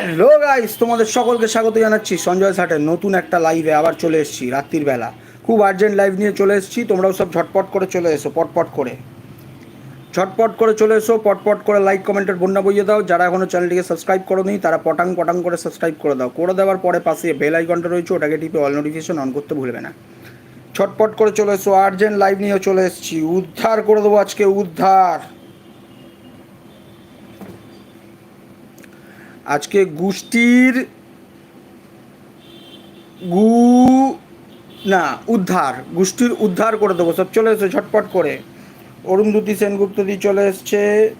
Hello guys তোমাদের সকলকে স্বাগত জানাচ্ছি সঞ্জয় সাটের নতুন একটা লাইভে আবার চলে এসেছি রাত্রির বেলা। খুব আর্জেন্ট লাইভ নিয়ে চলে এসেছি, তোমরাও সব ঝটপট করে চলে এসো, পটপট করে। ঝটপট করে চলে এসো, পটপট করে লাইক কমেন্টের বন্যা বইয়ে দাও। যারা এখনও চ্যানেলটিকে সাবস্ক্রাইব করো নি তারা পটাং পটাং করে সাবস্ক্রাইব করে দাও। করে দেওয়ার পরে পাশে বেল আইকনটা রয়েছে, ওটাকে টিপে অল নোটিফিকেশন অন করতে ভুলবে না। ছটপট করে চলে এসো আর্জেন্ট লাইভ নিয়ে চলে এসেছি। উদ্ধার করে দেবো আজকে, উদ্ধার। আজকে গোষ্ঠীর গু, না, উদ্ধার, গোষ্ঠীর উদ্ধার করে দেবো। সব চলে এসে ঝটপট করে। অরুন্ধতী সেনগুপ্তদি চলে এসছে।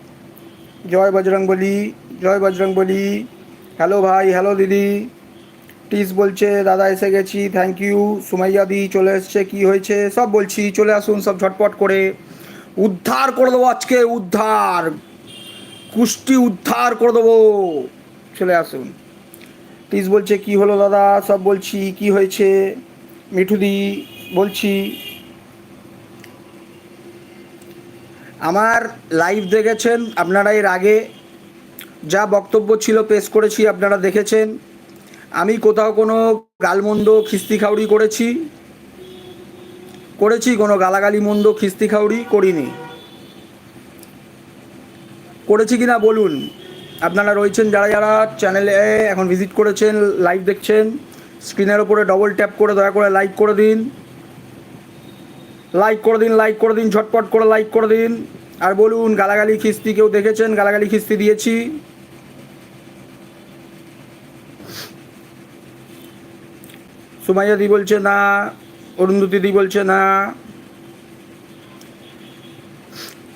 জয় বজরংবলী জয় বজরংবলী। হ্যালো ভাই, হ্যালো দিদি। টিস বলছে, দাদা, এসে গেছি থ্যাংক ইউ সুমাইয়া দি চলে এসছে, কি হয়েছে? সব বলছি, চলে আসুন, সব ঝটপট করে। উদ্ধার করে দেবো আজকে, উদ্ধার। কুষ্টি উদ্ধার করে দেবো। চলে আসুন। টিস বলছে, কি হলো দাদা? সব বলছি, কি হয়েছে? মিঠুদি, বলছি। আমার লাইভ দেখেছেন, আপনারা এর আগে। যা বক্তব্য ছিল, পেশ করেছি, আপনারা দেখেছেন। আমি কোথাও কোনো গালমন্দ খিস্তি খাউড়ি করেছি। করেছি কোনো গালাগালি মন্দ খিস্তি খাউড়ি করিনি। করেছি কি না বলুন। আপনারা রয়েছেন যারা যারা চ্যানেলে এখন ভিজিট করেছেন লাইভ দেখছেন স্ক্রিনের ওপরে ডবল ট্যাপ করে দয়া করে লাইক করে দিন। লাইক করে দিন লাইক করে দিন, ঝটপট করে লাইক করে দিন। আর বলুন, গালাগালি খিস্তি কেউ দেখেছেন? গালাগালি খিস্তি দিয়েছি। সুমাইয়া দি বলছে না, অরুন্ধতী দি বলছে না।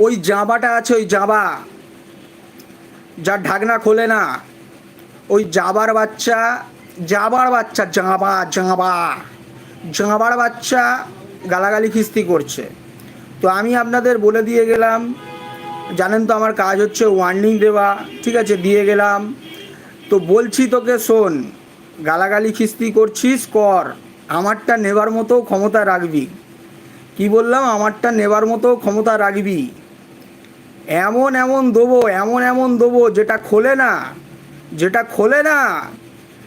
ওই জাবাটা আছে, ওই জাবা। যার ঢাকনা খোলে না, ওই জাবার বাচ্চা জাবার বাচ্চা, জাবা জাবা, জাবার বাচ্চা গালাগালি খিস্তি করছে। তো আমি আপনাদের বলে দিয়ে গেলাম, জানেন তো আমার কাজ হচ্ছে ওয়ার্নিং দেওয়া, ঠিক আছে, দিয়ে গেলাম। তো বলছি তোকে, শোন, গালাগালি খিস্তি করছিস, কর, আমারটা নেবার মতো ক্ষমতা রাখবি। কি বললাম? আমারটা নেবার মতো ক্ষমতা রাখবি। এমন এমন দেবো, এমন এমন দেবো যেটা খোলে না, যেটা খোলে না।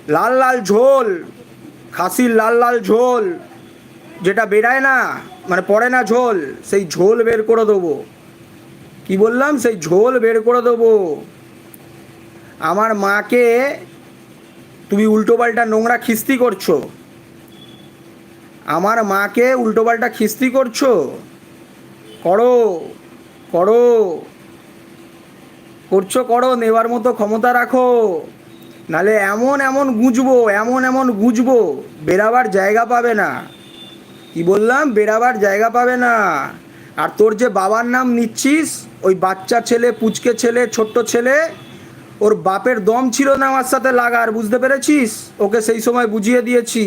লাল লাল ঝোল, খাসির লাল লাল ঝোল, যেটা বেরায় না মানে পড়ে না ঝোল, সেই ঝোল বের করে দেবো। কি বললাম? সেই ঝোল বের করে দেবো। আমার মাকে তুমি উল্টোপাল্টা নোংরা খিস্তি করছ। আমার মাকে উল্টোপাল্টা খিস্তি করছ। করো। করো। করছ করো, নেবার মতো ক্ষমতা রাখো। নালে এমন এমন গুঁজবো, এমন এমন গুঁজবো বেরাবার জায়গা পাবে না। কি বললাম? বেরাবার জায়গা পাবে না। আর তোর যে বাবার নাম নিচ্ছিস, ওই বাচ্চা ছেলে, পুচকে ছেলে, ছোট্ট ছেলে, ওর বাপের দম ছিল না আমার সাথে লাগার, বুঝতে পেরেছিস? ওকে সেই সময় বুঝিয়ে দিয়েছি।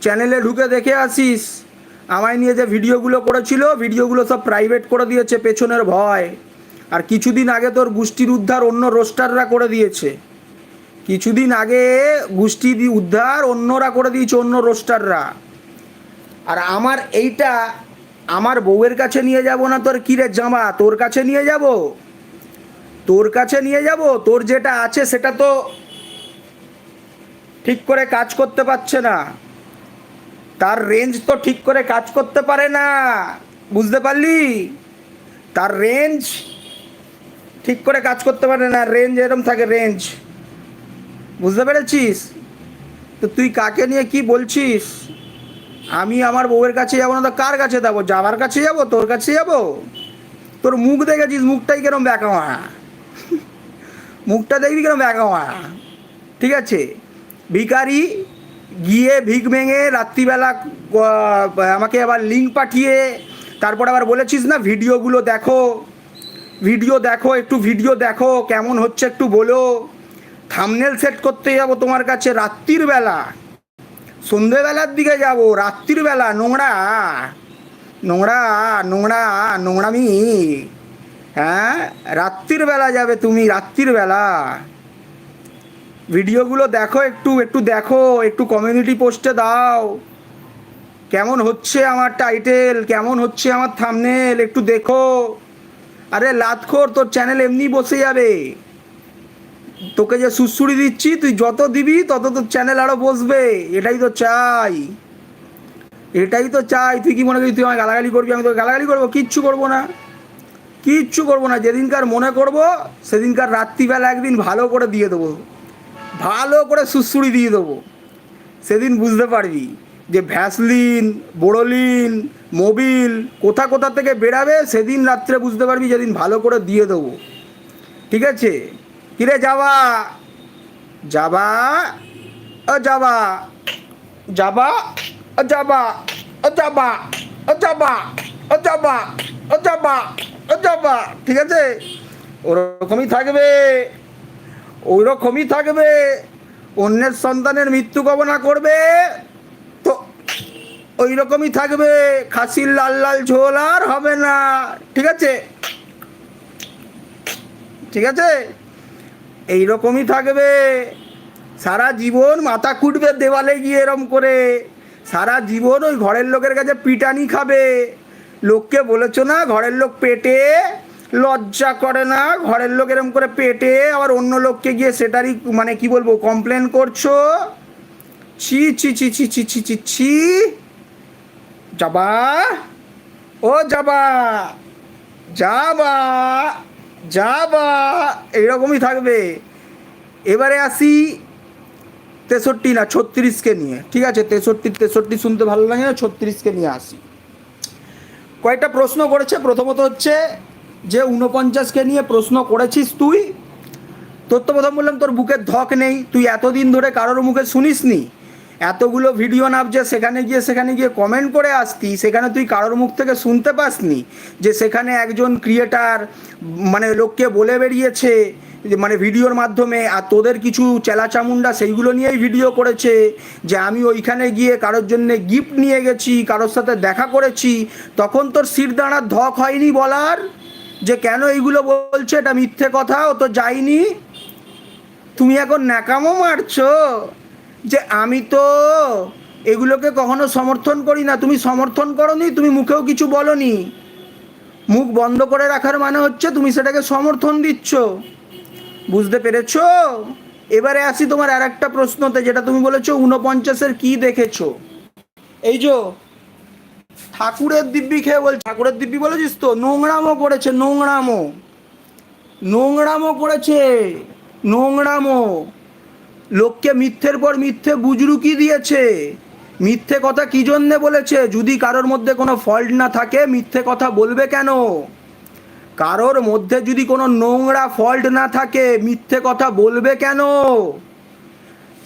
চ্যানেলে ঢুকে দেখে আসিস। আমায় নিয়ে যে ভিডিওগুলো করেছিল, ভিডিওগুলো সব প্রাইভেট করে দিয়েছে পেছনের ভয়। আর কিছুদিন আগে তোর গোষ্ঠীর উদ্ধার অন্য রোস্টাররা করে দিয়েছে। কিছুদিন আগে গোষ্ঠী উদ্ধার অন্যরা করে দিয়েছে অন্য রোস্টাররা আর আমার এইটা আমার বউয়ের কাছে নিয়ে যাব না তোর? কিরে জামা, তোর কাছে নিয়ে যাব? তোর কাছে নিয়ে যাব? তোর যেটা আছে সেটা তো ঠিক করে কাজ করতে পারছে না। তার রেঞ্জ তো ঠিক করে কাজ করতে পারে না। বুঝতে পারলি? তার রেঞ্জ ঠিক করে কাজ করতে পারে না। রেঞ্জ এরম থাকে রেঞ্জ বুঝতে পেরেছিস? তো তুই কাকে নিয়ে কি বলছিস? আমি আমার বউয়ের কাছে যাব না তো কার কাছে যাব? যাবার কাছে যাব? তোর কাছে যাব? তোর মুখ দেখেছিস? মুখটাই কেরম ব্যাকামা মুখটা দেখবি কেরম ব্যাকামা ঠিক আছে? ভিকারি গিয়ে ভিক ভেঙে রাত্রিবেলা আমাকে আবার লিঙ্ক পাঠিয়ে, তারপর আবার বলেছিস না, ভিডিওগুলো দেখো, ভিডিও দেখো, একটু ভিডিও দেখো, কেমন হচ্ছে একটু বলো। থামনেল সেট করতে যাব তোমার কাছে রাত্রির বেলা সন্ধেবেলার দিকে যাব রাত্রির বেলা নোংরা নোংরা নোংরা, নোংরামি। হ্যাঁ রাত্রির বেলা যাবে তুমি রাত্রির বেলা ভিডিওগুলো দেখো একটু একটু দেখো, একটু কমিউনিটি পোস্টে দাও। কেমন হচ্ছে আমার টাইটেল কেমন হচ্ছে আমার থামনেল একটু দেখো। আরে, লাতখোর, তোর চ্যানেল এমনি বসে যাবে। তোকে যে সুসুড়ি দিচ্ছি, তুই যত দিবি, তত তোর চ্যানেল আরও বসবে। এটাই তো চাই। এটাই তো চাই। তুই কি মনে করি তুই আমায় গালাগালি করবি? আমি তোকে গালাগালি করব? কিচ্ছু করব না। কিচ্ছু করব না। যেদিনকার মনে করব, সেদিনকার রাত্রিবেলা একদিন ভালো করে দিয়ে দেবো। ভালো করে সুসুড়ি দিয়ে দেবো। সেদিন বুঝতে পারবি যে ভ্যাসলিন, বোরোলিন, মোবিল কোথা কোথা থেকে বেরাবে সেদিন রাত্রে বুঝতে পারবি যেদিন ভালো করে দিয়ে দেবো। ঠিক আছে? কিরে যাবা? যাবা? ও যাবা। যাবা? ও যাবা। ও যাবা। ও যাবা। ও যাবা। ও যাবা। ও যাবা। ঠিক আছে? ওরকমই থাকবে। ওই রকমই থাকবে। অন্যের সন্তানের মৃত্যু কামনা করবে। তো ওই রকমই থাকবে। খাসির লাল লাল ঝোল আর হবে না। ঠিক আছে? ঠিক আছে? এই রকমই থাকবে। সারা জীবন মাথা কুটবে দেওয়ালে গিয়ে এরম করে। সারা জীবন ওই ঘরের লোকের কাছে পিটানি খাবে। লোককে বলেছ না, ঘরের লোক পেটে লজ্জা করে না? ঘরের লোক এরম করে পেটে, আবার অন্য লোককে গিয়ে সেটারই মানে কি বলব কমপ্লেন করছ? ছি ছি ছি ছি ছি ছি ছি ছি। যাবা? ও যাবা। যাবা। যাবা। এইরকমই থাকবে। এবারে আসি তেষট্টি না, ছত্রিশকে নিয়ে। ঠিক আছে, তেষট্টি তেষট্টি শুনতে ভালো লাগে না, ছত্রিশকে নিয়ে আসি। কয়েকটা প্রশ্ন করেছে। প্রথমত হচ্ছে যে উনপঞ্চাশকে নিয়ে প্রশ্ন করেছিস তুই তোর তো প্রথম বললাম, তোর বুকের ধক নেই, তুই এতদিন ধরে কারোর মুখে শুনিসনি? এতগুলো ভিডিও নামছে সেখানে গিয়ে সেখানে গিয়ে কমেন্ট করে আসতি, সেখানে তুই কারোর মুখ থেকে শুনতে পাসনি? যে সেখানে একজন ক্রিয়েটার মানে লোককে বলে বেরিয়েছে মানে ভিডিওর মাধ্যমে, আর তোদের কিছু চেলাচামুন্ডা সেইগুলো নিয়েই ভিডিও করেছে, যে আমি ওইখানে গিয়ে কারোর জন্য গিফট নিয়ে গেছি, কারোর সাথে দেখা করেছি, তখন তোর সিট দাঁড়ার ধক হয়নি বলার? যে কেন এইগুলো বলছে এটা মিথ্যে কথা, ও তো যাইনি তুমি এখন ন্যাকামো মারছো যে আমি তো এগুলোকে কখনো সমর্থন করি না। তুমি সমর্থন করনি, তুমি মুখেও কিছু বলনি। মুখ বন্ধ করে রাখার মানে হচ্ছে তুমি সেটাকে সমর্থন দিচ্ছ। বুঝতে পেরেছ? এবারে আসি তোমার আর একটা প্রশ্নতে, যেটা তুমি বলেছ উনপঞ্চাশের কি দেখেছ। এই যো ঠাকুরের দিব্যি খেয়ে বল ঠাকুরের দিব্যি বলেছিস তো? নোংরামো করেছে, নোংরামো। নোংরামো করেছে, নোংরামো। লোককে মিথ্যের পর মিথ্যে বুজরুকি দিয়েছে। মিথ্যে কথা কি জন্যে বলেছে? যদি কারোর মধ্যে কোনো ফল্ট না থাকে, মিথ্যে কথা বলবে কেন? কারোর মধ্যে যদি কোনো নোংরা ফল্ট না থাকে, মিথ্যে কথা বলবে কেন?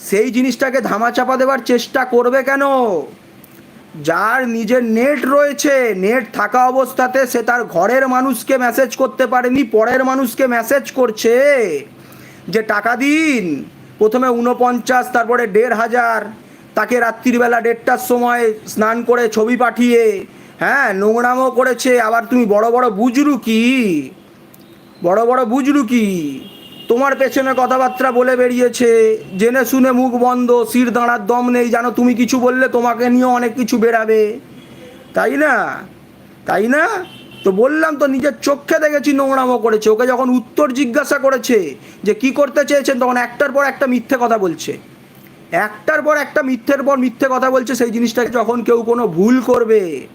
সেই জিনিসটাকে ধামাচাপা দেওয়ার চেষ্টা করবে কেন? যার নিজের নেট রয়েছে, নেট থাকা অবস্থাতে সে তার ঘরের মানুষকে মেসেজ করতে পারেনি, পরের মানুষকে মেসেজ করছে যে, টাকা দিন। প্রথমে উনপঞ্চাশ তারপরে দেড় হাজার। তাকে রাত্রিবেলা দেড়টার সময় স্নান করে ছবি পাঠিয়ে হ্যাঁ নোংরামও করেছে। আবার তুমি বড় বড় বুজরু কি বড় বড় বুজরু কি তোমার পেছনে কথাবার্তা বলে বেরিয়েছে। জেনে শুনে মুখ বন্ধ, শির দাঁড়ার দম নেই, জানো তুমি কিছু বললে তোমাকে নিয়েও অনেক কিছু বেরাবে। তাই না? তাই না? তো বললাম তো নিজের চোখে দেখেছি নোংরামো করেছে। ওকে যখন উত্তর জিজ্ঞাসা করেছে যে কি করতে চেয়েছেন, তখন একটার পর একটা মিথ্যে কথা বলছে। একটার পর একটা মিথ্যের পর মিথ্যে কথা বলছে, সেই জিনিসটাকে যখন কেউ কোনো ভুল করবে,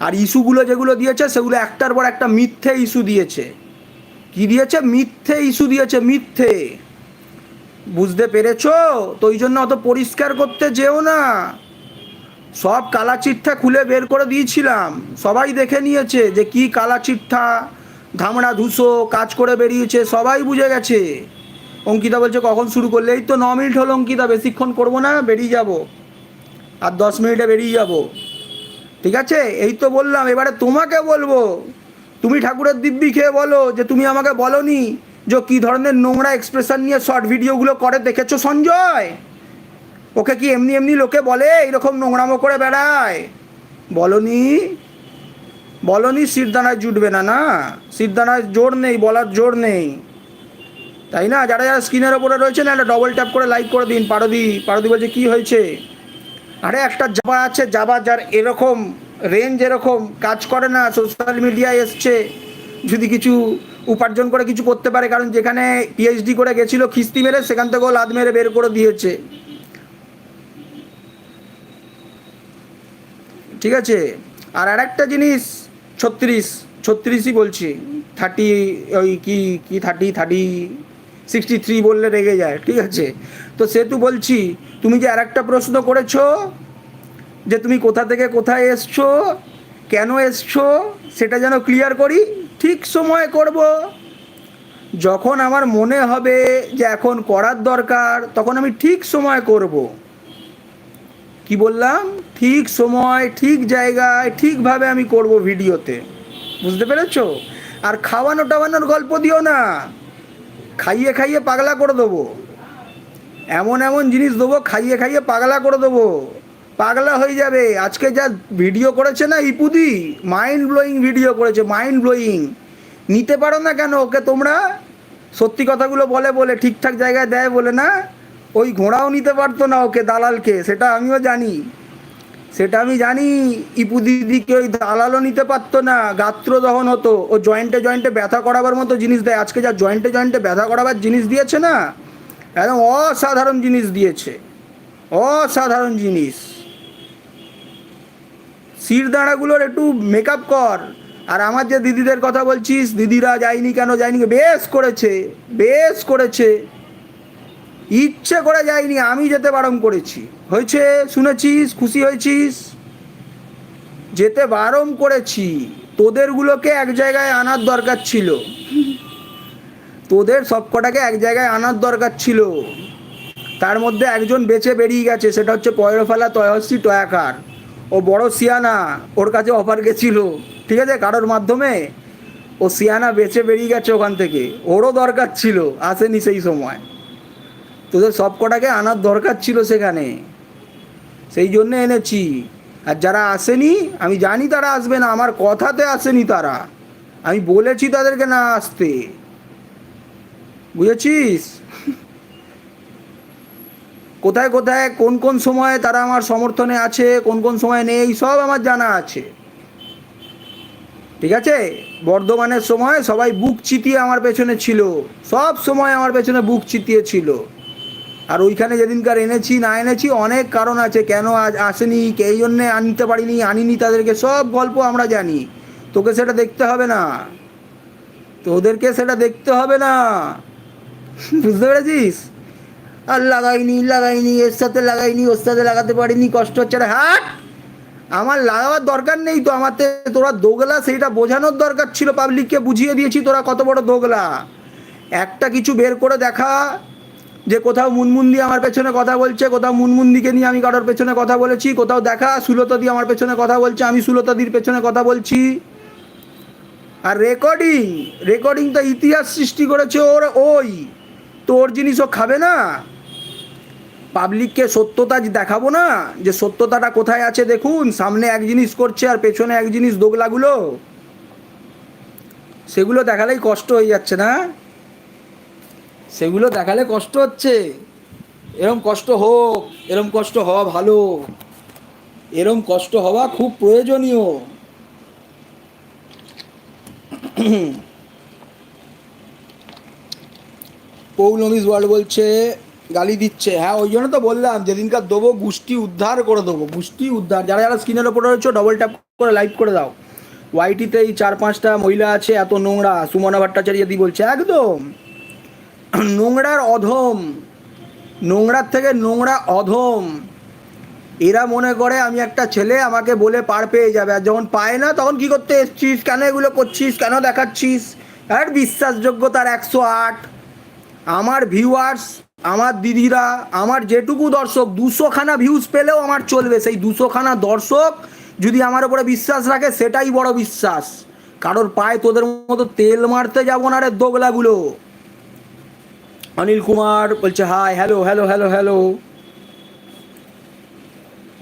আর ইস্যুগুলো যেগুলো দিয়েছে, সেগুলো একটার পর একটা মিথ্যে ইস্যু দিয়েছে। কি দিয়েছে? মিথ্যে ইস্যু দিয়েছে, মিথ্যে। বুঝতে পেরেছ? তো ওই জন্য অত পরিষ্কার করতে যেও না। সব কালা চিঠা খুলে বের করে দিয়েছিলাম। সবাই দেখে নিয়েছে যে কি কালা চিঠা ধামড়া ধুসো, কাজ করে বেরিয়েছে, সবাই বুঝে গেছে। অঙ্কিতা বলছে, কখন শুরু করলে? এই তো ন মিনিট হলো অঙ্কিতা, বেশিক্ষণ করব না, বেরিয়ে যাব। আর দশ মিনিটে বেরিয়ে যাব। ঠিক আছে? এই তো বললাম, এবারে তোমাকে বলব। তুমি ঠাকুরের দিব্যি খেয়ে বলো যে তুমি আমাকে বলনি যে কী ধরনের নোংরা এক্সপ্রেশন নিয়ে শর্ট ভিডিওগুলো করে দেখেছ সঞ্জয়? ওকে কি এমনি এমনি লোকে বলে এইরকম নোংরামো করে বেড়ায়? বলনি? বলনি সিরদানায় জুটবে না না? সিরদানায় জোর নেই, বলার জোর নেই। তাই না? যারা যারা স্ক্রিনের ওপরে রয়েছে না একটা ডবল ট্যাপ করে লাইক করে দিন। পারদি পারদি বলছে, কি হয়েছে? আরে একটা জাবা আছে, জাবা যার এরকম রেঞ্জ এরকম, কাজ করে না সোশ্যাল মিডিয়ায় এসছে। যদি কিছু উপার্জন করে কিছু করতে পারে, কারণ যেখানে পিএইচডি করে গেছিল, খিস্তি মেরে সেখান থেকেও লাদ মেরে বের করে দিয়েছে। ঠিক আছে? আর আরেকটা জিনিস, ছত্রিশ, ছত্রিশই বলছি। থার্টি ওই কি কি থার্টি থার্টি সিক্সটি থ্রি বললে রেগে যায়, ঠিক আছে? তো সেহেতু বলছি, তুমি যে আরেকটা প্রশ্ন করেছ যে তুমি কোথা থেকে কোথায় এসছো, কেন এসছো, সেটা যেন ক্লিয়ার করি, ঠিক সময়ে করব। যখন আমার মনে হবে যে এখন করার দরকার, তখন আমি ঠিক সময় করব। কি বললাম? ঠিক সময়, ঠিক জায়গায়, ঠিকভাবে আমি করব ভিডিওতে। বুঝতে পেরেছ? আর খাওয়ানো টাওয়ানোর গল্প দিও না। খাইয়ে খাইয়ে পাগলা করে দেবো। এমন এমন জিনিস দেবো, খাইয়ে খাইয়ে পাগলা করে দেবো। পাগলা হয়ে যাবে। আজকে যা ভিডিও করেছে না ইপুদি? মাইন্ড ব্লোয়িং ভিডিও করেছে মাইন্ড ব্লোয়িং নিতে পারো না কেন ওকে তোমরা? সত্যি কথাগুলো বলে বলে, ঠিকঠাক জায়গায় দেয় বলে না? ওই ঘোড়াও নিতে পারতো না ওকে দালালকে, সেটা আমিও জানি। সেটা আমি জানি, ইপু দিদিকে ওই দালালও নিতে পারতো না, গাত্র দহন হতো, ও জয়েন্টে জয়েন্টে ব্যথা করাবার মতো জিনিস দেয়, আজকে যা জয়েন্টে জয়েন্টে ব্যথা করাবার জিনিস দিয়েছে না, একদম অসাধারণ জিনিস দিয়েছে, অসাধারণ জিনিস। শির দাঁড়াগুলোর একটু মেকআপ কর, আর আমার যে দিদিদের কথা বলছিস, দিদিরা যায়নি কেন, যায়নি বেশ করেছে বেশ করেছে। ইচ্ছে করে যায়নি, আমি যেতে বারণ করেছি। হয়েছে, শুনেছিস? খুশি হয়েছিস? যেতে বারণ করেছি। তোদেরগুলোকে এক জায়গায় আনার দরকার ছিল। তোদের সবকটাকে এক জায়গায় আনার দরকার ছিল। তার মধ্যে একজন বেঁচে বেরিয়ে গেছে, সেটা হচ্ছে পয়রফালা তয়সী টয়াকার। ও বড় সিয়ানা, ওর কাছে অফার গেছিল। ঠিক আছে? কারোর মাধ্যমে? ও সিয়ানা বেঁচে বেরিয়ে গেছে ওখান থেকে। ওরও দরকার ছিল, আসেনি সেই সময়। তোদের সব কটাকে আনার দরকার ছিল সেখানে। সেই জন্য এনেছি। আর যারা আসেনি, আমি জানি তারা আসবে না, আমার কথাতে আসেনি তারা। আমি বলেছি তাদেরকে না আসতে। বুঝেছিস? কোথায় কোথায়, কোন কোন সময়ে তারা আমার সমর্থনে আছে, কোন কোন সময় নেই, সব আমার জানা আছে। ঠিক আছে? বর্ধমানের সময় সবাই বুক চিতিয়ে আমার পেছনে ছিল। সব সময় আমার পেছনে বুক চিতিয়ে ছিল। আর ওইখানে যেদিনকার এনেছি, না এনেছি, অনেক কারণ আছে। কেন আজ আসেনি? এই জন্যে আনতে পারিনি, আনিনি তাদেরকে? সব গল্প আমরা জানি। তোকে সেটা দেখতে হবে না। তোদেরকে সেটা দেখতে হবে না। বুঝতে পেরেছিস? আর লাগাইনি লাগাইনি, এর সাথে লাগাইনি, ওর সাথে লাগাতে পারিনি, কষ্ট হচ্ছে হাট! আমার লাগাবার দরকার নেই তো, আমারতে তোরা দোগলা, সেইটা বোঝানোর দরকার ছিল। পাবলিককে বুঝিয়ে দিয়েছি তোরা কত বড় দোগলা। একটা কিছু বের করে দেখা। যে কোথাও মুনমুন মুনমুন্দি আমার পেছনে কথা বলছে, কোথাও মুনমুন্দিকে নিয়ে আমি কারোর পেছনে কথা বলেছি, কোথাও দেখা, সুলতা দি আমার পেছনে কথা বলছে, আমি সুলতা দির পেছনে কথা বলছি। আর রেকর্ডিং রেকর্ডিং তো ইতিহাস সৃষ্টি করেছে ওর, ওই। তো ওর জিনিস ও খাবে না। পাবলিককে সত্যতা দেখাবো না, যে সত্যতাটা কোথায় আছে দেখুন, সামনে এক জিনিস করছে আর পেছনে এক জিনিস দোগলাগুলো। সেগুলো দেখালেই কষ্ট হয়ে যাচ্ছে না? সেগুলো দেখালে কষ্ট হচ্ছে। এরম কষ্ট হোক, এরম কষ্ট হওয়া ভালো। এরম কষ্ট হওয়া খুব প্রয়োজনীয়। পৌলমিস ওয়ার্ল্ড বলছে, গালি দিচ্ছে। হ্যাঁ ওই জন্য তো বললাম, যেদিনকার দেবো গুষ্টি উদ্ধার করে দেবো। গুষ্টি উদ্ধার। যারা যারা স্ক্রিনের ওপরে রয়েছে ডবল ট্যাপ করে লাইভ করে দাও। ওয়াইটিতে এই চার পাঁচটা মহিলা আছে, এত নোংরা। সুমনা ভট্টাচার্য দি বলছে, একদম। নোংরার অধম, নোংরার থেকে নোংরা অধম। এরা মনে করে আমি একটা ছেলে, আমাকে বলে পার পেয়ে যাবে। আর যখন পায় না, তখন কি করতে এসছিস? কেন এগুলো করছিস? কেন দেখাচ্ছিস? আর বিশ্বাসযোগ্যতার একশো আট। আমার ভিউয়ার্স আমার দিদিরা, আমার যেটুকু দর্শক, দুশোখানা ভিউজ পেলেও আমার চলবে। সেই দুশোখানা দর্শক যদি আমার উপরে বিশ্বাস রাখে, সেটাই বড় বিশ্বাস। কারোর পায়ে তোদের মতো তেল মারতে যাব না রে দোগলাগুলো। অনিল কুমার বলছে, hi, hello hello hello hello.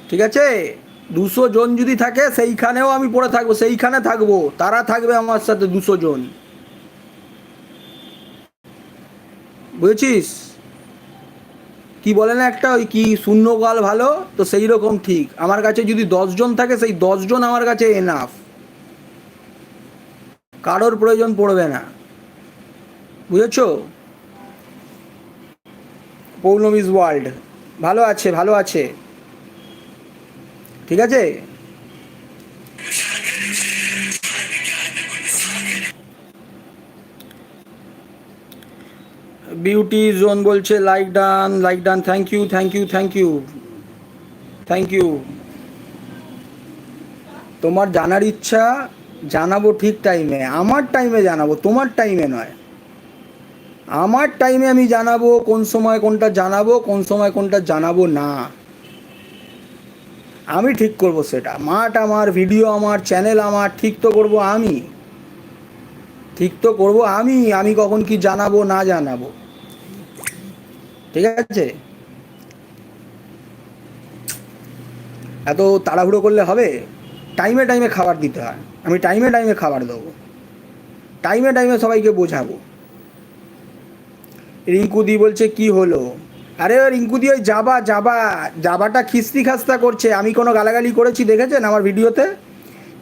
ঠিক আছে? দুশো জন যদি থাকে, সেইখানেও আমি পড়ে থাকব, সেইখানে থাকব। তারা থাকবে আমার সাথে দুশো জন। বুঝেছিস? কি বলে না একটা, ওই কি শূন্য কাল ভালো? তো সেই রকম ঠিক। আমার কাছে যদি জন থাকে, সেই জন আমার কাছে এনাফ কারোর প্রয়োজন পড়বে না। বুঝেছ? পৌলমিস ওয়ার্ল্ড ভালো আছে ভালো আছে। ঠিক আছে? বিউটি জোন বলছে like done like done thank you thank you thank you thank you তোমার জানার ইচ্ছা জানাব ঠিক টাইমে আমার টাইমে জানাব, তোমার টাইমে নয়। আমার টাইমে আমি জানাব কোন সময় কোনটা জানাব, কোন সময় কোনটা জানাব না। আমি ঠিক করব সেটা। মাঠ আমার ভিডিও আমার চ্যানেল আমার, ঠিক তো করব আমি। ঠিক তো করব আমি আমি কখন কি জানাব, না জানাব। ঠিক আছে? এত তাড়াহুড়ো করলে হবে? টাইমে টাইমে খাবার দিতে হয়। আমি টাইমে টাইমে খাবার দেবো। টাইমে টাইমে সবাইকে বোঝাবো। রিঙ্কুদি বলছে, কি হলো? আরে রিঙ্কুদি ওই যাবা যাবা যাবাটা খিস্তি খাস্তা করছে। আমি কোনো গালাগালি করেছি, দেখেছেন আমার ভিডিওতে?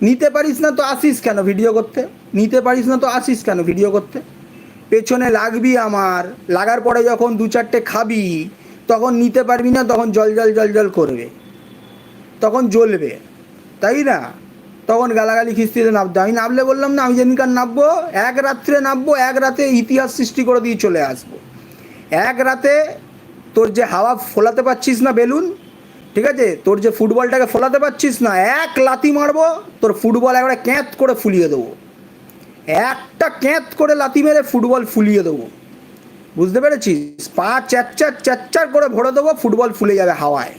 নিতে পারিস না তো আসিস কেন ভিডিও করতে? নিতে পারিস না তো আসিস কেন ভিডিও করতে? পেছনে লাগবি আমার। লাগার পরে যখন দু চারটে খাবি, তখন নিতে পারবি না, তখন জল জল জল জল করবে। তখন জ্বলবে। তাই না? তখন গালাগালি খিস্তিতে নামতে আমি নামলে বললাম না, আমি যেদিনকার নামবো, এক রাত্রে নামবো, এক রাতে ইতিহাস সৃষ্টি করে দিয়ে চলে আসব। এক রাতে তোর যে হাওয়া ফোলাতে পারছিস না বেলুন, ঠিক আছে? তোর যে ফুটবলটাকে ফোলাতে পারছিস না, এক লাতি মারবো, তোর ফুটবল একবারে ক্যাঁত করে ফুলিয়ে দেবো। একটা ক্যাঁত করে লাতি মেরে ফুটবল ফুলিয়ে দেবো। বুঝতে পেরেছিস? পা চ্যাচ্চার চ্যাচ্চার করে ভরে দেবো, ফুটবল ফুলে যাবে হাওয়ায়।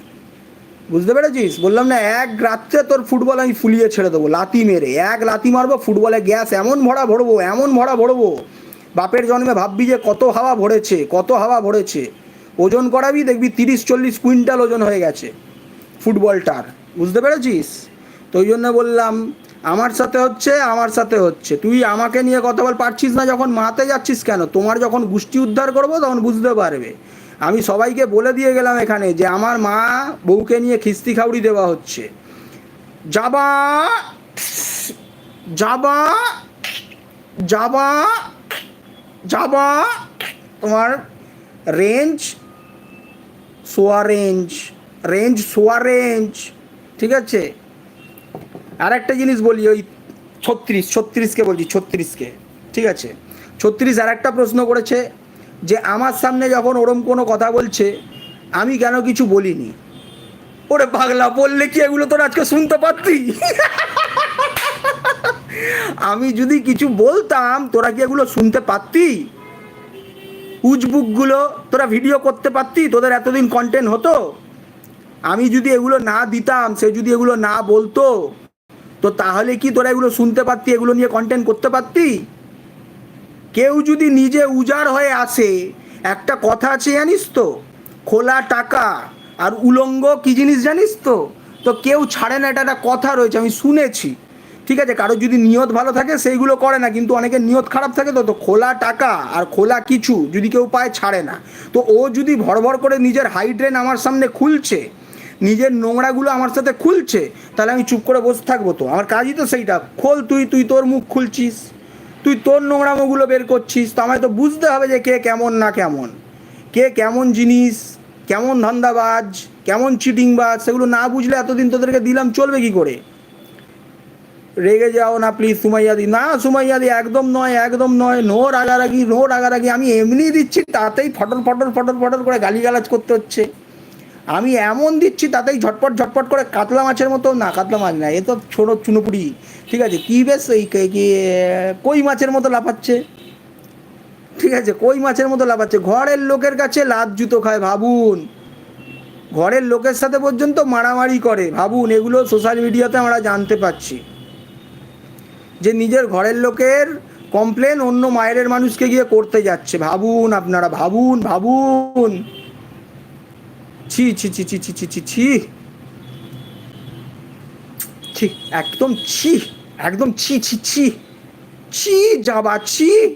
বুঝতে পেরেছিস? বললাম না, এক রাত্রে তোর ফুটবল আমি ফুলিয়ে ছেড়ে দেবো লাতি মেরে। এক লাতি মারবো, ফুটবলে গ্যাস এমন ভরা ভরবো, এমন ভরা ভরবো বাপের জন্মে ভাববি যে কত হাওয়া ভরেছে, কত হাওয়া ভরেছে। ওজন করাবি, দেখবি তিরিশ চল্লিশ কুইন্টাল ওজন হয়ে গেছে ফুটবলটার। বুঝতে পেরেছিস? তো ওই জন্য বললাম, আমার সাথে হচ্ছে, আমার সাথে হচ্ছে। তুই আমাকে নিয়ে কথা বল, পারছিস না যখন মাতে যাচ্ছিস কেন? তোমার যখন গোষ্ঠী উদ্ধার করব, তখন বুঝতে পারবে। আমি সবাইকে বলে দিয়ে গেলাম এখানে যে আমার মা বউকে নিয়ে খিস্তি খাউড়ি দেওয়া হচ্ছে। যাবা যাবা যাবা যাবা তোমার রেঞ্জ সোয়া রেঞ্জ রেঞ্জ সোয়া রেঞ্জ ঠিক আছে? আর একটা জিনিস বলি, ওই ছত্রিশ, ছত্রিশকে বলছি, ছত্রিশকে, ঠিক আছে? ছত্রিশ আর একটা প্রশ্ন করেছে যে, আমার সামনে যখন ওরম কোনো কথা বলছে, আমি কেন কিছু বলিনি? ওরে পাগলা, বললে কি এগুলো তোর আজকে শুনতে পারতি আমি যদি কিছু বলতাম, তোরা কি এগুলো শুনতে পারতি? উজবুকগুলো তোরা ভিডিও করতে পারতি? তোদের এতদিন কন্টেন্ট হতো? আমি যদি এগুলো না দিতাম, সে যদি এগুলো না বলতো, তো তাহলে কি তোরা এগুলো শুনতে পারতি, এগুলো নিয়ে কন্টেন্ট করতে পারতি? কেউ যদি নিজে উজাড় হয়ে আসে, একটা কথা আছে জানিস তো? খোলা টাকা আর উলঙ্গ কি জিনিস জানিস তো? তো কেউ ছাড়ে না, এটা একটা কথা রয়েছে, আমি শুনেছি। ঠিক আছে, কারোর যদি নিয়ত ভালো থাকে, সেইগুলো করে না, কিন্তু অনেকের নিয়ত খারাপ থাকে তো তো খোলা টাকা আর খোলা কিছু যদি কেউ পায়, ছাড়ে না। তো ও যদি ভর ভর করে নিজের হাইড্রেন আমার সামনে খুলছে, নিজের নোংরাগুলো আমার সাথে খুলছে, তাহলে আমি চুপ করে বসে থাকব তো। আমার কাজই তো সেইটা। খোল তুই তুই তোর মুখ খুলছিস, তুই তোর নোংরামোগুলো বের করছিস, তো আমায় তো বুঝতে হবে যে কে কেমন না কেমন। কে কেমন জিনিস, কেমন ধান্দাবাজ, কেমন চিটিংবাজ সেগুলো না বুঝলে এতদিন তোদেরকে দিলাম, চলবে কি করে? রেগে যাও না প্লিজ সুমাইয়াদি। না, সুমাইয়াদি, একদম নয় একদম নয় নো রাগারাগি নো রাগারাগি। আমি এমনি দিচ্ছি, তাতেই ফটর ফটর ফটর ফটর করে গালিগালাজ করতে হচ্ছে। আমি এমন দিচ্ছি, তাতেই ঝটপট ঝটপট করে কাতলা মাছের মতো, না, কাতলা মাছ না, এ তো ছোটো চুনোপুরি। ঠিক আছে, কী বেশ এই কই মাছের মতো লাফাচ্ছে? ঠিক আছে, কই মাছের মতো লাফাচ্ছে? ঘরের লোকের কাছে লাত জুতো খায়, ভাবুন। ঘরের লোকের সাথে পর্যন্ত মারামারি করে, ভাবুন। এগুলো সোশ্যাল মিডিয়াতে আমরা জানতে পাচ্ছি যে নিজের ঘরের লোকের কমপ্লেন অন্য মায়ের মানুষকে গিয়ে করতে যাচ্ছে। ভাবুন আপনারা, ভাবুন ভাবুন। ছি ছি ছি ছি ছি ছি ছি ছি। ছি, একদম ছি একদম ছি ছি ছি। ছি, যাবা, ছি।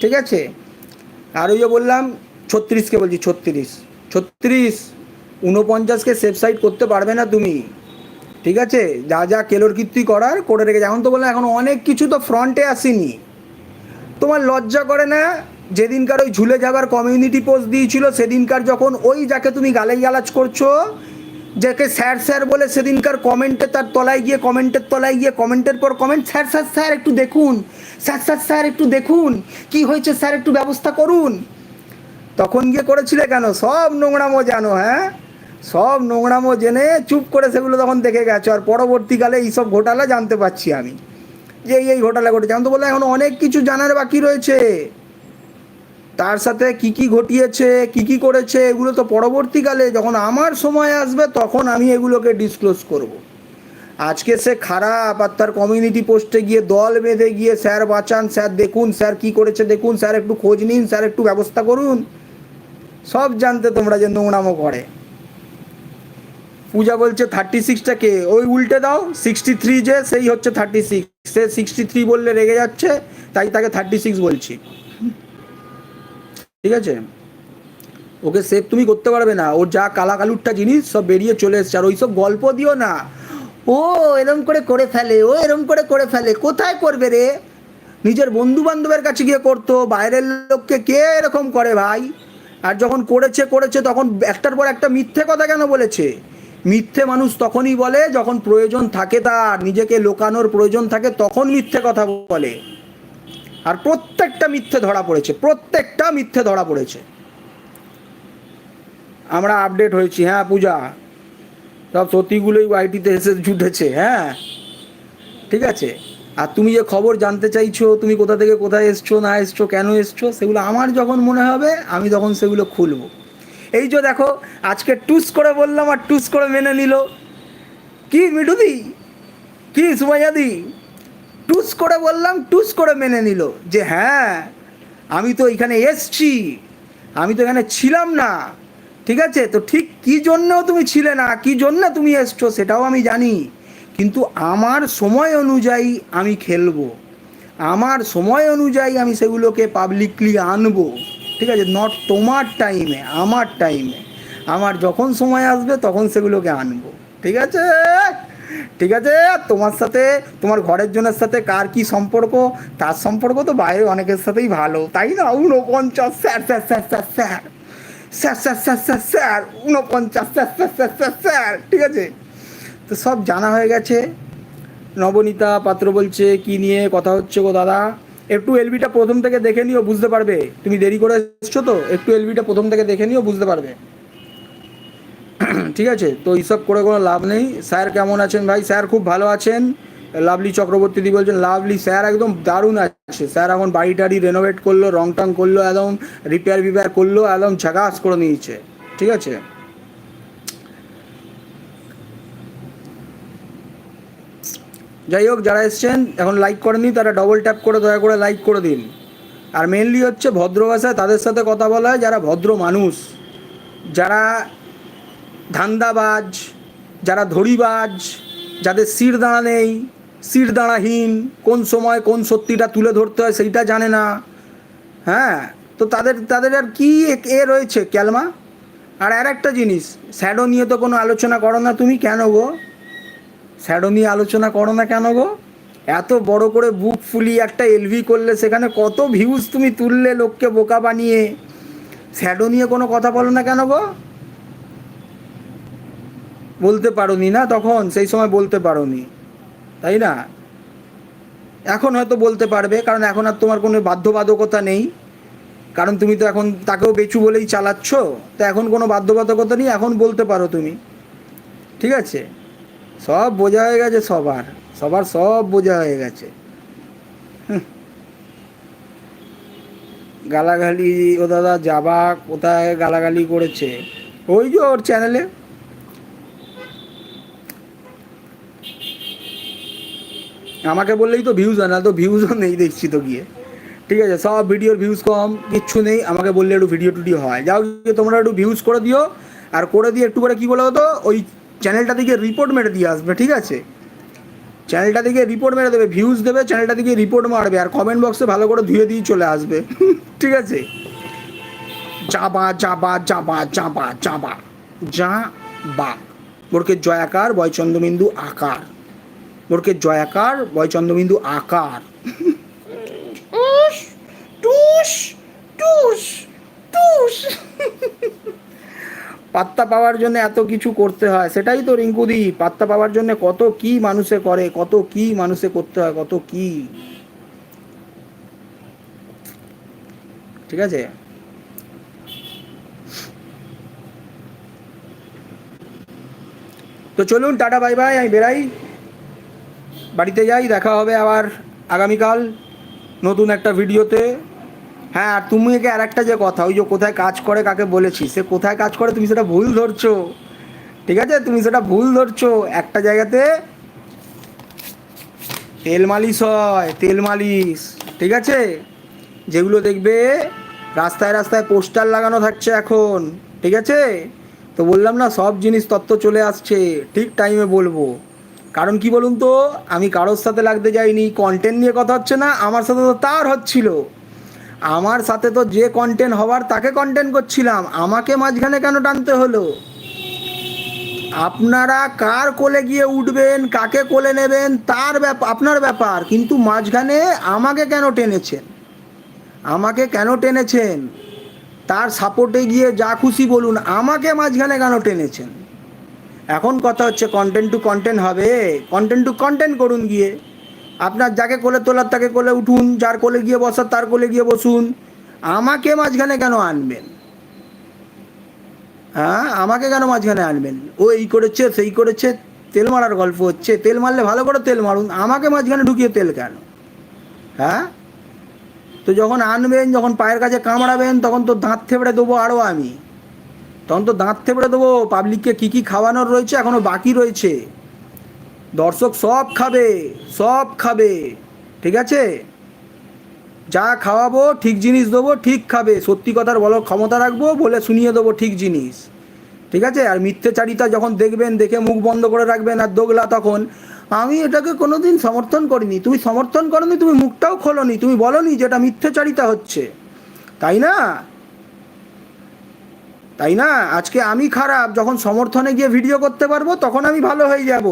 ঠিক আছে? আর ওই যে বললাম, ছত্রিশকে বলছি, ছত্রিশ। ছত্রিশ উনপঞ্চাশকে সেফ সাইড করতে পারবে না তুমি। ঠিক আছে? যা যা কেলোর কীর্তি করার করে রেখেছে। এখন তো বললাম, এখন অনেক কিছু তো ফ্রন্টে আসেনি। তোমার লজ্জা করে না? যেদিনকার ওই ঝুলে যাবার কমিউনিটি পোস্ট দিয়েছিল, সেদিনকার যখন ওই যাকে তুমি গালাই গালাজ করছ, যাকে স্যার স্যার বলে সেদিনকার কমেন্টে তার তলায় গিয়ে কমেন্টের তলায় গিয়ে কমেন্টের পর কমেন্ট স্যার স্যার স্যার, একটু দেখুন। স্যার স্যার স্যার, একটু দেখুন। কি হয়েছে, স্যার, একটু ব্যবস্থা করুন। তখন গিয়ে করেছিলে কেন? সব নোংরামো জানো হ্যাঁ? সব নোংরামো জেনে চুপ করে সেগুলো তখন দেখে গেছো, আর পরবর্তীকালে এইসব ঘোটালা জানতে পারছি আমি, যে এই ঘোটালা ঘটেছে। আমি তো বললাম, এখন অনেক কিছু জানার বাকি রয়েছে। তার সাথে কি কি ঘটিয়েছে, কি কি করেছে, এগুলো তো পরবর্তীকালে যখন আমার সময় আসবে তখন আমি এগুলোকে ডিসক্লোজ করব। আজকে সে খারাপ, আর তার কমিউনিটি পোস্টে গিয়ে দল বেঁধে গিয়ে, স্যার, বাঁচান, স্যার, দেখুন, স্যার, কি করেছে, দেখুন, স্যার, একটু খোঁজ নিন, স্যার, একটু ব্যবস্থা করুন। সব জানতে তোমরা যে নোংরামো করে। পূজা বলছে থার্টি সিক্সটা কে? ওই উল্টে দাও সিক্সটি থ্রি যে, সেই হচ্ছে থার্টি সিক্স সে সিক্সটি থ্রি বললে রেগে যাচ্ছে, তাই তাকে থার্টি সিক্স বলছি। ঠিক আছে? ওকে সেভ তুমি করতে পারবে না। ওর যা কালা কালুরটা জিনিস সব বেরিয়ে চলে এসছে। আর ওইসব গল্প দিও না। ও, এরম করে করে ফেলে, ও এরম করে করে ফেলে। কোথায় করবে রে? নিজের বন্ধু বান্ধবের কাছে গিয়ে করতো, বাইরের লোককে কে এরকম করে ভাই? আর যখন করেছে করেছে, তখন একটার পর একটা মিথ্যে কথা কেন বলেছে? মিথ্যে মানুষ তখনই বলে যখন প্রয়োজন থাকে তার, নিজেকে লোকানোর প্রয়োজন থাকে তখন মিথ্যে কথা বলে। আর প্রত্যেকটা মিথ্যে ধরা পড়েছে, প্রত্যেকটা মিথ্যে ধরা পড়েছে। আমরা আপডেট হয়েছি হ্যাঁ পূজা? সব সত্যিগুলোই ওয়াইটিতে এসে জুটেছে হ্যাঁ? ঠিক আছে? আর তুমি যে খবর জানতে চাইছো, তুমি কোথা থেকে কোথায় এসছো, না এসছো, কেন এসছো, সেগুলো আমার যখন মনে হবে, আমি তখন সেগুলো খুলবো। এই যে দেখো, আজকে টুস করে বললাম আর টুস করে মেনে নিল। কি মিঠুদি? কি সুমাইয়াদি টুস করে বললাম, টুস করে মেনে নিল। যে হ্যাঁ আমি তো এখানে এসছি, আমি তো এখানে ছিলাম না। ঠিক আছে? তো ঠিক কী জন্যও তুমি ছিলে না, কী জন্য তুমি এসছো সেটাও আমি জানি। কিন্তু আমার সময় অনুযায়ী আমি খেলব। আমার সময় অনুযায়ী আমি সেগুলোকে পাবলিকলি আনব। ঠিক আছে নট তোমার টাইমে আমার টাইমে আমার যখন সময় আসবে তখন সেগুলোকে আনব ঠিক আছে ঠিক আছে তোমার সাথে তোমার ঘরের জনের সাথে কার কি সম্পর্ক তার সম্পর্ক তো বাইরে অনেকের সাথেই ভালো তাই না উনপঞ্চাশ sir sir sir sir sir sir sir sir sir sir উনপঞ্চাশ sir sir sir sir sir ঠিক আছে তো সব জানা হয়ে গেছে নবনীতা পাত্র বলছে কি নিয়ে কথা হচ্ছে গো দাদা একটু এলবিটা প্রথম থেকে দেখে নিও, বুঝতে পারবে। তুমি দেরি করে এসছো তো, একটু এলবিটা প্রথম থেকে দেখে নিও, বুঝতে পারবে। ঠিক আছে, তো এইসব করে কোনো লাভ নেই। স্যার কেমন আছেন ভাই? স্যার খুব ভালো আছেন। লাভলি চক্রবর্তী দি বলছেন, লাভলি, স্যার একদম দারুণ আছে। স্যার এখন বাড়ি টাড়ি রেনোভেট করল রং টং করল একদম রিপেয়ার বিপেয়ার করল, একদম ঝাকাস করে নিয়েছে। ঠিক আছে? যাই হোক, যারা এসছেন, এখন লাইক করেনি তারা ডবল ট্যাপ করে দয়া করে লাইক করে দিন। আর মেনলি হচ্ছে ভদ্র ভাষায় তাদের সাথে কথা বলা হয়, যারা ভদ্র মানুষ। যারা ধান্দাবাজ, যারা ধরিবাজ যাদের সির দাঁড়া নেই, সির দাঁড়াহীন, কোন সময় কোন সত্যিটা তুলে ধরতে হয় সেইটা জানে না। হ্যাঁ তো তাদের তাদের আর কি এ রয়েছে, ক্যালমা? আর আর একটা জিনিস স্যাডো নিয়ে তো কোনো আলোচনা করো না তুমি, কেন গো? স্যাডো নিয়ে আলোচনা করো না কেন গো? এত বড় করে বুক ফুলিয়ে একটা এলভি করলে সেখানে কত ভিউজ তুমি তুললে লোককে বোকা বানিয়ে? স্যাডো নিয়ে কোনো কথা বলো না কেন গো? বলতে পারোনি না তখন? সেই সময় বলতে পারোনি। তাই না? এখন হয়তো বলতে পারবে, কারণ এখন আর তোমার কোনো বাধ্যবাধকতা নেই। কারণ তুমি তো এখন তাকেও বেচু বলেই চালাচ্ছ। তো এখন কোনো বাধ্যবাধকতা নেই, এখন বলতে পারো তুমি। ঠিক আছে? সব বোঝা হয়ে গেছে সবার সবার সব বোঝা হয়ে গেছে। গালাগালি, ও দাদা যাবা কোথায় গালাগালি করেছে? ওই যে ওর চ্যানেলে আমাকে বললেই তো ভিউজ হয়, না তো ভিউজও নেই দেখছি তো গিয়ে। ঠিক আছে, সব ভিডিওর ভিউজ কম, কিচ্ছু নেই, আমাকে বললে একটু ভিডিও টুডিও হয়। যাও তোমরা একটু ভিউজ করে দিও, আর করে দিয়ে একটু করে কী বলো তো, ওই চ্যানেলটা দিকে রিপোর্ট মেরে দিয়ে আসবে, ঠিক আছে? চ্যানেলটা দিকে রিপোর্ট মেরে দেবে ভিউজ দেবে, চ্যানেলটা দিকে রিপোর্ট মারবে, আর কমেন্ট বক্সে ভালো করে ধুয়ে দিয়ে চলে আসবে, ঠিক আছে? যাবা যাবা যাবা যাবা যাবা যা বা। মোরকে জয়াকার, বয়চন্দ্রবিন্দু আকার। মোরকে জয়াকার, বয়চন্দ্রবিন্দু আকার। টুস টুস টুস। পাত্তা পাওয়ার জন্য এত কিছু করতে হয়, সেটাই তো রিঙ্কুদি। পাত্তা পাওয়ার জন্য কত কি মানুষে করে, কত কি মানুষে করতে হয়, কত কি। ঠিক আছে? তো চলুন, টাটা, বাই বাই, আমি বেরাই। বাড়িতে যাই, দেখা হবে আবার আগামীকাল নতুন একটা ভিডিওতে। হ্যাঁ আর তুমি একে আর একটা যে কথা, ওই যে কোথায় কাজ করে কাকে বলেছি, সে কোথায় কাজ করে তুমি সেটা ভুল ধরছো। ঠিক আছে? তুমি সেটা ভুল ধরছো। একটা জায়গাতে তেল মালিশ হয়, তেল মালিশ, ঠিক আছে? যেগুলো দেখবে রাস্তায় রাস্তায় পোস্টার লাগানো থাকছে এখন, ঠিক আছে? তো বললাম না, সব জিনিস তত্ত্ব চলে আসছে, ঠিক টাইমে বলব। কারণ কি বলুন তো, আমি কারোর সাথে লাগতে যাইনি কন্টেন্ট নিয়ে কথা হচ্ছে না, আমার সাথে তো তার হচ্ছিল। আমার সাথে তো যে কন্টেন্ট হওয়ার তাকে কন্টেন্ট করছিলাম। আমাকে মাঝখানে কেন টানতে হলো? আপনারা কার কোলে গিয়ে উঠবেন, কাকে কোলে নেবেন, তার ব্যাপার আপনার ব্যাপার। কিন্তু মাঝখানে আমাকে কেন টেনেছেন? আমাকে কেন টেনেছেন? তার সাপোর্টে গিয়ে যা খুশি বলুন, আমাকে মাঝখানে কেন টেনেছেন? এখন কথা হচ্ছে কন্টেন্ট টু কন্টেন্ট হবে। কন্টেন্ট টু কন্টেন্ট করুন গিয়ে। আপনার যাকে কোলে তোলার, তাকে কোলে উঠুন, যার কোলে গিয়ে বসার, তার কোলে গিয়ে বসুন। আমাকে মাঝখানে কেন আনবেন? হ্যাঁ আমাকে কেন মাঝখানে আনবেন? ও এই করেছে, সেই করেছে, তেল মারার গল্প হচ্ছে। তেল মারলে ভালো করে তেল মারুন। আমাকে মাঝখানে ঢুকিয়ে তেল কেন? হ্যাঁ? তো যখন আনবেন, যখন পায়ের কাছে কামড়াবেন, তখন তো দাঁত থেবড়ে দেবো আরও আমি। তখন তো দাঁত থেবড়ে দেবো। পাবলিককে কী কী খাওয়ানোর রয়েছে এখনও বাকি রয়েছে। দর্শক সব খাবে সব খাবে। ঠিক আছে? যা খাওয়াবো, ঠিক জিনিস দেবো, ঠিক খাবে। সত্যি কথার বলো, ক্ষমতা রাখব, বলে শুনিয়ে দেবো ঠিক জিনিস। ঠিক আছে? আর মিথ্যেচারিতা যখন দেখবেন, দেখে মুখ বন্ধ করে রাখবেন আর দোগলা তখন, আমি এটাকে কোনো দিন সমর্থন করিনি। তুমি সমর্থন করনি, তুমি মুখটাও খোলনি, তুমি বলনি যে এটা মিথ্যেচারিতা হচ্ছে। তাই না? তাই না? আজকে আমি খারাপ, যখন সমর্থনে গিয়ে ভিডিও করতে পারব, তখন আমি ভালো হয়ে যাব।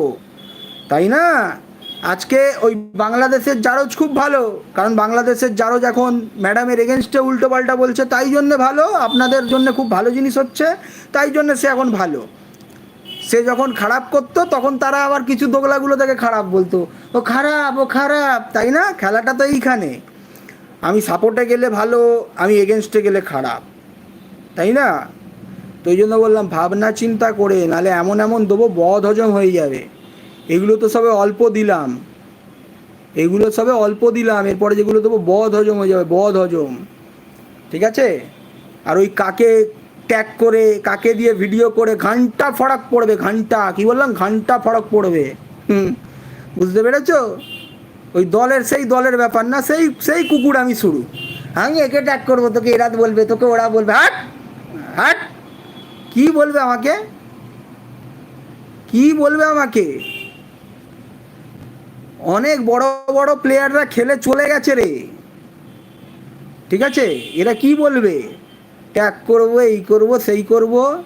তাই না? আজকে ওই বাংলাদেশের জারজ খুব ভালো। কারণ বাংলাদেশের জারজ এখন ম্যাডামের এগেনস্টে উল্টো পাল্টা বলছে, তাই জন্যে ভালো, আপনাদের জন্য খুব ভালো জিনিস হচ্ছে, তাই জন্য সে এখন ভালো। সে যখন খারাপ করতো, তখন তারা আবার কিছু দোগলাগুলো থেকে খারাপ বলতো। ও খারাপ ও খারাপ, তাই না? খেলাটা তো এইখানে। আমি সাপোর্টে গেলে ভালো, আমি এগেনস্টে গেলে খারাপ। তাই না? তো জন্য বললাম ভাবনা চিন্তা করে, নালে এমন এমন দেবো বদ হজম হয়ে যাবে। এগুলো তো সবে অল্প দিলাম। এগুলো সবে অল্প দিলাম, এরপরে যেগুলো দেবো বদ হজম হয়ে যাবে, বদ হজম। ঠিক আছে? আর ওই কাকে ট্যাগ করে, কাকে দিয়ে ভিডিও করে, ঘণ্টা ফরাক পড়বে, ঘণ্টা। কি বললাম? ঘণ্টা ফরাক পড়বে। হুম। বুঝতে পেরেছ? ওই দলের, সেই দলের ব্যাপার না, সেই সেই কুকুর আমি শুরু। আমি একে ট্যাগ করব, তোকে এরা বলবে, তোকে ওরা বলবে, হাট হাট। কি বলবে আমাকে? কি বলবে আমাকে? অনেক বড় বড় প্লেয়াররা খেলে চলে গেছে রে। ঠিক আছে? এরা কি বলবে? ট্যাগ করব এই করব সেই করব।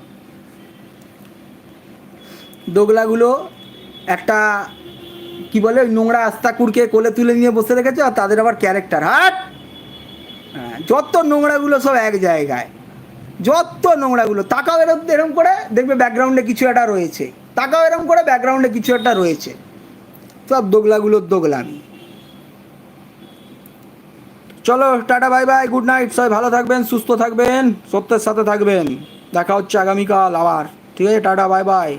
দোগলাগুলো একটা কি বলে নোংরা আস্তাকুরকে কোলে তুলে নিয়ে বসে রেখেছে আর তাদের আবার ক্যারেক্টার হাট! হ্যাঁ, যত নোংরাগুলো সব এক জায়গায়। যত নোংরাগুলো। তাকাও এরম এরম করে দেখবে ব্যাকগ্রাউন্ডে কিছু একটা রয়েছে। তাকাও এরম করে ব্যাকগ্রাউন্ডে কিছু একটা রয়েছে। সব দোগলাগুলোর দোগলামি। চলো, টাটা, বাই বাই, গুড নাইট, সবাই ভালো থাকবেন, সুস্থ থাকবেন, সত্যের সাথে থাকবেন। দেখা হচ্ছে আগামীকাল আবার। ঠিক আছে, টাটা, বাই বাই।